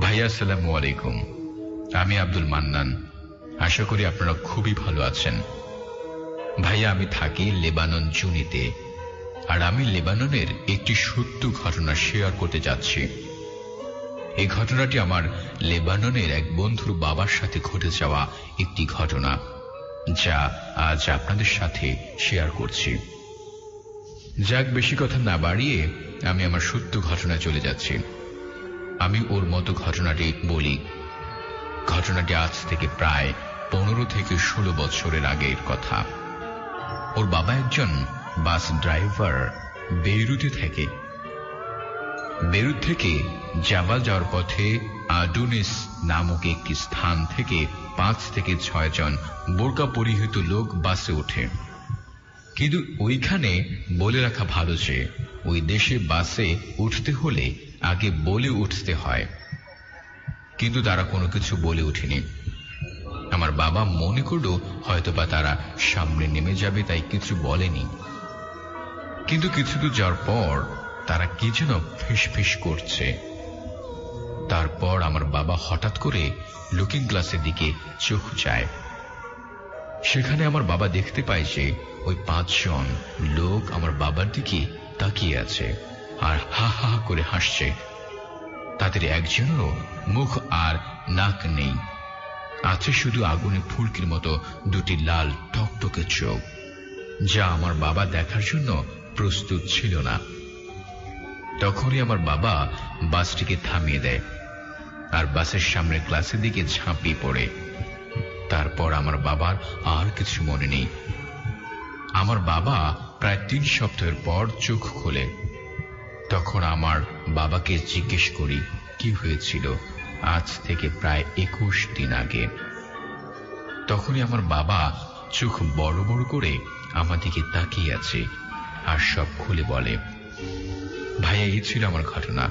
ভাইয়া, আসসালামু আলাইকুম। আমি আব্দুল মান্নান। আশা করি আপনারা খুবই ভালো আছেন। ভাইয়া, আমি থাকি লেবানন জুনিতে আর আমি লেবাননের একটি সত্য ঘটনা শেয়ার করতে যাচ্ছি। এই ঘটনাটি আমার লেবাননের এক বন্ধুর বাবার সাথে ঘটে যাওয়া একটি ঘটনা, যা আজ আপনাদের সাথে শেয়ার করছি। যাক, বেশি কথা না বাড়িয়ে আমি আমার সত্য ঘটনা চলে যাচ্ছি। আমি ওর মতো ঘটনাটি বলি। ঘটনাটি আজ থেকে প্রায় পনেরো থেকে ষোলো বছরের আগের কথা। ওর বাবা একজন বাস ড্রাইভার বেইরুতে থাকে। বেরুত থেকে জাবাল যাওয়ার পথে আডুনিস নামক একটি স্থান থেকে পাঁচ থেকে ছয় জন বোরকা পরিহিত লোক বাসে ওঠে। কিন্তু ওইখানে বলে রাখা ভালো যে, ওই দেশে বাসে উঠতে হলে আগে বলে উঠতে হয়। কিন্তু তারা কোনো কিছু বলে উঠেনি। আমার বাবা মনে করল হয়তোবা তারা সামনে নেমে যাবে, তাই কিছু বলেনি। কিন্তু কিছু দূর যাওয়ার পর তারা কি যেন ফিস করছে। তারপর আমার বাবা হঠাৎ করে লুকিং গ্লাসের দিকে চোখ যায়। সেখানে আমার বাবা দেখতে পায় যে ওই পাঁচজন লোক আমার বাবার দিকে তাকিয়ে আছে। আর হা হা করে হাসছে। তাদের একজনেরও মুখ আর নাক নেই। আছে শুধু আগুনে ফুলকির মতো দুটি লাল টকটকে চোখ, যা আমার বাবা দেখার জন্য প্রস্তুত ছিল না। তখনই আমার বাবা বাসটিকে থামিয়ে দেয় আর বাসের সামনে ক্লাসের দিকে ঝাঁপিয়ে পড়ে। তারপর আমার বাবার আর কিছু মনে নেই। আমার বাবা প্রায় তিন সপ্তাহের পর চোখ খোলে। তখন আমার বাবাকে জিজ্ঞেস করি, কি হয়েছিল? আজ থেকে প্রায় একুশ দিন আগে। তখনই আমার বাবা চোখ বড় বড় করে আমার দিকে তাকিয়ে আছে আর সব খুলে বলে, ভাইয়া, এই ছিল আমার ঘটনা।